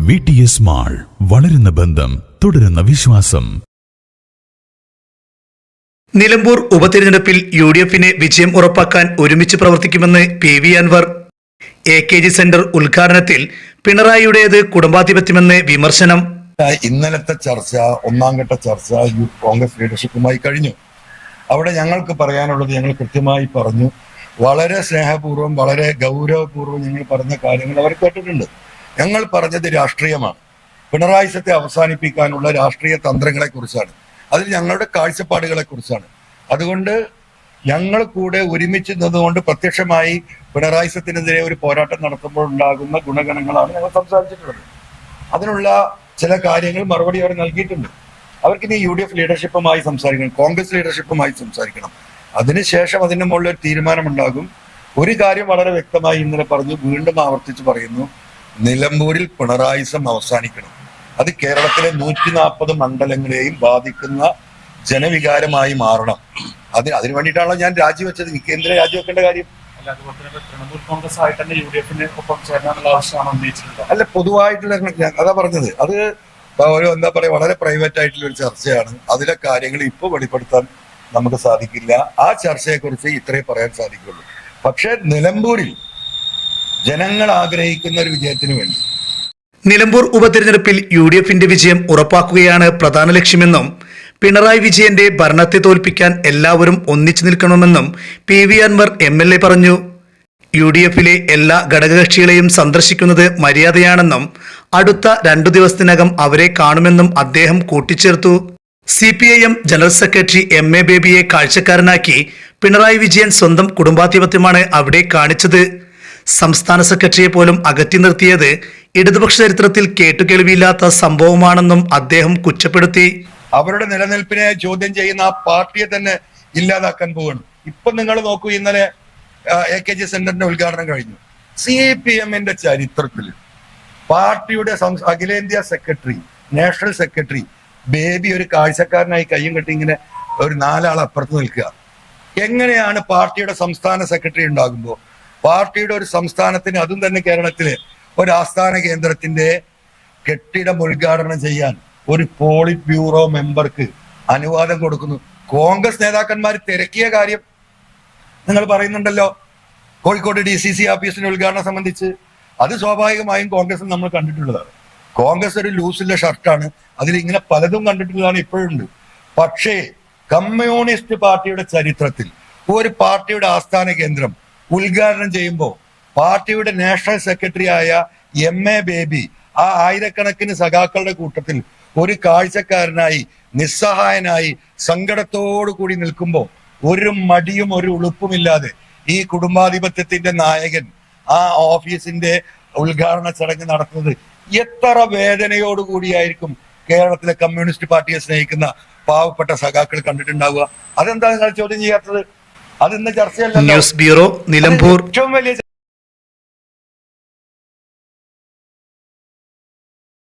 V T S mall വളരുന്ന ബന്ധം തുടരുന്ന വിശ്വാസം. നിലമ്പൂർ ഉപതെരഞ്ഞെടുപ്പിൽ യു ഡി എഫിന് വിജയം ഉറപ്പാക്കാൻ ഒരുമിച്ച് പ്രവർത്തിക്കുമെന്ന് P V Anwar. A K G centre ഉദ്ഘാടനത്തിൽ പിണറായിയുടേത് കുടുംബാധിപത്യമെന്ന് വിമർശനം. ഇന്നലത്തെ ചർച്ച ഒന്നാം ഘട്ട ചർച്ച കോൺഗ്രസ് ലീഡർഷിപ്പുമായി കഴിഞ്ഞു. അവിടെ ഞങ്ങൾക്ക് പറയാനുള്ളത് ഞങ്ങൾ കൃത്യമായി പറഞ്ഞു. വളരെ സ്നേഹപൂർവം വളരെ ഗൗരവപൂർവം ഞങ്ങൾ പറഞ്ഞ കാര്യങ്ങൾ അവർ കേട്ടിട്ടുണ്ട്. ഞങ്ങൾ പറഞ്ഞത് രാഷ്ട്രീയമാണ്. പിണറായി അവസാനിപ്പിക്കാനുള്ള രാഷ്ട്രീയ തന്ത്രങ്ങളെ കുറിച്ചാണ് അതിൽ ഞങ്ങളുടെ കാഴ്ചപ്പാടുകളെ കുറിച്ചാണ് അതുകൊണ്ട് ഞങ്ങൾ കൂടെ ഒരുമിച്ച് നിന്നുകൊണ്ട് പ്രത്യക്ഷമായി പിണറായി സത്തിനെതിരെ ഒരു പോരാട്ടം നടത്തുമ്പോൾ ഉണ്ടാകുന്ന ഗുണഗണങ്ങളാണ് ഞങ്ങൾ സംസാരിച്ചിട്ടുള്ളത്. അതിനുള്ള ചില കാര്യങ്ങൾ മറുപടി അവർ നൽകിയിട്ടുണ്ട്. അവർക്ക് ഇനി യു ഡി എഫ് ലീഡർഷിപ്പുമായി സംസാരിക്കണം കോൺഗ്രസ് ലീഡർഷിപ്പുമായി സംസാരിക്കണം. അതിനുശേഷം അതിന് മുകളിൽ ഒരു തീരുമാനമുണ്ടാകും. ഒരു കാര്യം വളരെ വ്യക്തമായി ഇന്നലെ പറഞ്ഞു വീണ്ടും ആവർത്തിച്ച് പറയുന്നു നിലമ്പൂരിൽ പിണറായിസം അവസാനിക്കണം. അത് കേരളത്തിലെ നൂറ്റി നാൽപ്പത് മണ്ഡലങ്ങളെയും ബാധിക്കുന്ന ജനവികാരമായി മാറണം. അത് അതിനു വേണ്ടിയിട്ടാണല്ലോ ഞാൻ രാജിവെച്ചത്. എന്തിനാ രാജിവെക്കേണ്ട കാര്യം? അല്ല പൊതുവായിട്ടുള്ള അതാ പറഞ്ഞത്. അത് ഒരു എന്താ പറയാ വളരെ പ്രൈവറ്റ് ആയിട്ടുള്ള ഒരു ചർച്ചയാണ്. അതിലെ കാര്യങ്ങൾ ഇപ്പൊ വെളിപ്പെടുത്താൻ നമുക്ക് സാധിക്കില്ല. ആ ചർച്ചയെ കുറിച്ച് ഇത്രേ പറയാൻ സാധിക്കുള്ളൂ. പക്ഷേ നിലമ്പൂരിൽ ജനങ്ങൾ ആഗ്രഹിക്കുന്ന ഒരു വിജയത്തിന് വേണ്ടി. നിലമ്പൂർ ഉപതെരഞ്ഞെടുപ്പിൽ യു ഡി എഫിന്റെ വിജയം ഉറപ്പാക്കുകയാണ് പ്രധാന ലക്ഷ്യമെന്നും പിണറായി വിജയന്റെ ഭരണത്തെ തോൽപ്പിക്കാൻ എല്ലാവരും ഒന്നിച്ചു നിൽക്കണമെന്നും P V Anvar M L A പറഞ്ഞു. യു ഡി എഫിലെ എല്ലാ ഘടകകക്ഷികളെയും സന്ദർശിക്കുന്നത് മര്യാദയാണെന്നും അടുത്ത രണ്ടു ദിവസത്തിനകം അവരെ കാണുമെന്നും അദ്ദേഹം കൂട്ടിച്ചേർത്തു. C P I M general secretary M A ബേബിയെ കാഴ്ചക്കാരനാക്കി പിണറായി വിജയൻ സ്വന്തം കുടുംബാധിപത്യമാണ് അവിടെ കാണിച്ചത്. സംസ്ഥാന സെക്രട്ടറിയെ പോലും അകറ്റി നിർത്തിയത് ഇടതുപക്ഷ ചരിത്രത്തിൽ കേട്ടുകേൾവിയില്ലാത്ത സംഭവമാണെന്നും അദ്ദേഹം കുറ്റപ്പെടുത്തി. അവരുടെ നിലനിൽപ്പിനെ ചോദ്യം ചെയ്യുന്ന ആ പാർട്ടിയെ തന്നെ ഇല്ലാതാക്കാൻ പോവാണ് ഇപ്പൊ നിങ്ങൾ നോക്കൂ ഇന്നലെ എ കെ ജി സെന്ററിന്റെ ഉദ്ഘാടനം കഴിഞ്ഞു. സി പി എമ്മിന്റെ ചരിത്രത്തിൽ പാർട്ടിയുടെ അഖിലേന്ത്യാ സെക്രട്ടറി നാഷണൽ സെക്രട്ടറി ബേബി ഒരു കാഴ്ചക്കാരനായി കയ്യും കെട്ടി ഇങ്ങനെ ഒരു നാലാൾ അപ്പുറത്ത് നിൽക്കുക. എങ്ങനെയാണ് പാർട്ടിയുടെ സംസ്ഥാന സെക്രട്ടറി ഉണ്ടാകുമ്പോൾ? പാർട്ടിയുടെ ഒരു സംസ്ഥാനത്തിന് അതും തന്നെ കേരളത്തിലെ ഒരു ആസ്ഥാന കേന്ദ്രത്തിന്റെ കെട്ടിടം ഉദ്ഘാടനം ചെയ്യാൻ ഒരു പോളിറ്റ് ബ്യൂറോ മെമ്പർക്ക് അനുവാദം കൊടുക്കുന്നു. കോൺഗ്രസ് നേതാക്കന്മാർ തിരക്കിയ കാര്യം നിങ്ങൾ പറയുന്നുണ്ടല്ലോ. കോഴിക്കോട് ഡി സി സി ഓഫീസിന്റെ ഉദ്ഘാടനം സംബന്ധിച്ച്. അത് സ്വാഭാവികമായും കോൺഗ്രസ് നമ്മൾ കണ്ടിട്ടുള്ളതാണ്. കോൺഗ്രസ് ഒരു ലൂസിന്റെ ഷർട്ടാണ്. അതിൽ ഇങ്ങനെ പലതും കണ്ടിട്ടുള്ളതാണ് ഇപ്പോഴുണ്ട്. പക്ഷേ കമ്മ്യൂണിസ്റ്റ് പാർട്ടിയുടെ ചരിത്രത്തിൽ ഒരു പാർട്ടിയുടെ ആസ്ഥാന കേന്ദ്രം ഉദ്ഘാടനം ചെയ്യുമ്പോൾ പാർട്ടിയുടെ നാഷണൽ സെക്രട്ടറി ആയ എം എ ബേബി ആ ആയിരക്കണക്കിന് സഖാക്കളുടെ കൂട്ടത്തിൽ ഒരു കാഴ്ചക്കാരനായി നിസ്സഹായനായി സങ്കടത്തോടു കൂടി നിൽക്കുമ്പോൾ ഒരു മടിയും ഒരു ഉളുപ്പുമില്ലാതെ ഈ കുടുംബാധിപത്യത്തിന്റെ നായകൻ ആ ഓഫീസിന്റെ ഉദ്ഘാടന ചടങ്ങ് നടത്തുന്നത് എത്ര വേദനയോടുകൂടിയായിരിക്കും കേരളത്തിലെ കമ്മ്യൂണിസ്റ്റ് പാർട്ടിയെ സ്നേഹിക്കുന്ന പാവപ്പെട്ട സഖാക്കൾ കണ്ടിട്ടുണ്ടാവുക? അതെന്താ നിങ്ങൾ ചോദ്യം ചെയ്യാത്തത്? അത് ഇന്ന് ചർച്ചയല്ലല്ലോ. News bureau Nilambur. ഏറ്റവും വലിയ